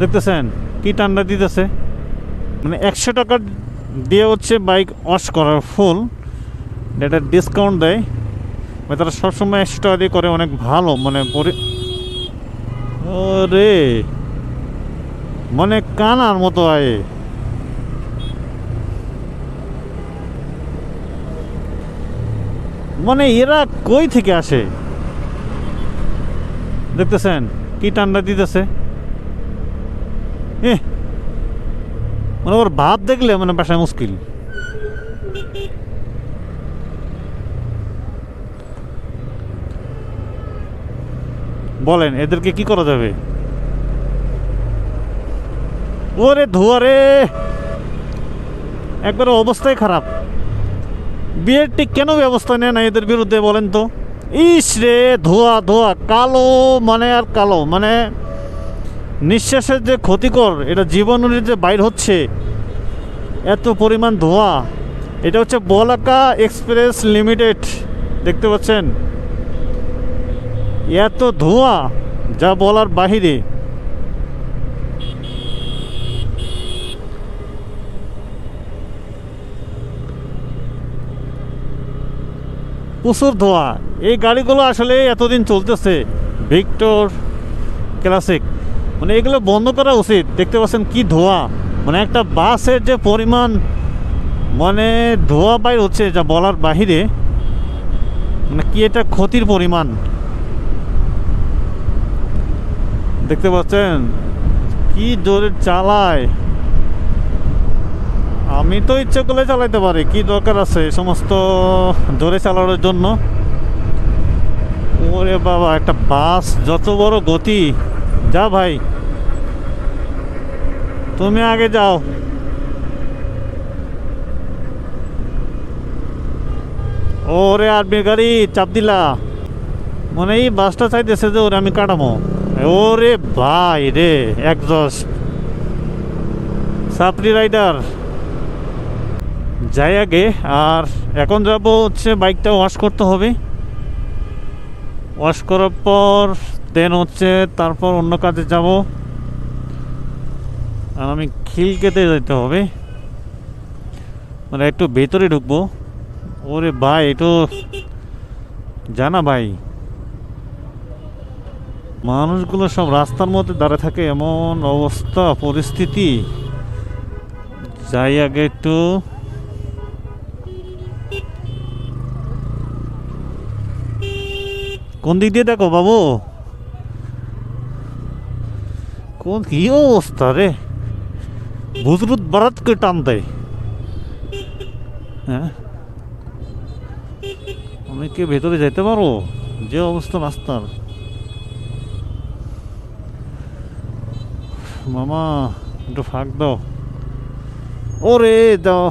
দেখতেছেন, কি ঠান্ডা দিতেছে? মানে একশো টাকা দিয়ে হচ্ছে বাইক ওয়াশ করার ফুল এটা ডিসকাউন্ট দেয় মানে তারা সবসময় একশো টাকা দিয়ে করে, অনেক ভালো মানে রে মানে কানার মতো আয়। মানে এরা কই থেকে আসে? দেখতেছেন, কি ঠান্ডা দিতেছে? মানে ওর ভাব দেখলে মানে বাসায় মুশকিল। বলেন, এদেরকে কি করা যাবে? ওরে ধোয়া রে একবারে অবস্থাই খারাপ। বিএডটি কেন ব্যবস্থা নেয় না এদের বিরুদ্ধে বলেন তো? ইস রে, ধোয়া ধোয়া, কালো মানে আর কালো মানে নিঃশ্বাসের যে ক্ষতিকর এটা জীবনের যে বাইর হচ্ছে, এত পরিমাণ ধোঁয়া, এটা হচ্ছে বলাকা এক্সপ্রেস লিমিটেড, দেখতে পাচ্ছেন? এত ধোঁয়া, যা বলার বাহিরে। প্রচুর ধোঁয়া। এই গাড়িগুলো আসলে এতদিন চলতেছে। Victor Classic. মানে এগুলো বন্ধ করা উচিত। দেখতে পাচ্ছেন কি ধোঁয়া। মানে একটা বাসের যে পরিমাণ মানে ধোঁয়া বাইর হচ্ছে যা বলার বাহিরে মানে কি এটা ক্ষতির পরিমাণ? দেখতে পাচ্ছেন কি জোরে চালায়। আমি তো ইচ্ছে করলে চালাইতে পারি, কি দরকার আছে সমস্ত জোরে চালানোর জন্য? ওরে বাবা, একটা বাস যত বড় গতি যা ভাই। তুমি আগে যাও। ওরে আর্মি গাড়ি, চাপ দিলা। মানে এই বাসটা চাইতেছে যে ওরে আমি কাটামো। ওরে ভাই রে একজস্ট সাপরি রাইডার যাই আগে, আর এখন যাব হচ্ছে বাইকটা ওয়াশ করতে হবে। ওয়াশ করার পর দেন হচ্ছে তারপর অন্য কাজে যাব। আর আমি খিলকেতে যেতে হবে। মানে একটু ভেতরে ঢুকবো। ওরে ভাই একটু জানা ভাই। মানুষগুলো সব রাস্তার মধ্যে দাঁড়ায় থাকে, এমন অবস্থা, পরিস্থিতি। যাই আগে একটু কোন দিক দিয়ে দেখো বাবু? কোন কি অবস্থা রে? বুজরুত বারাতকে টান দেয়? হ্যাঁ? আমি কি ভেতরে যেতে পারো যে অবস্থা রাস্তার। মামা, একটু ফাঁক দাও। ওরে দাও।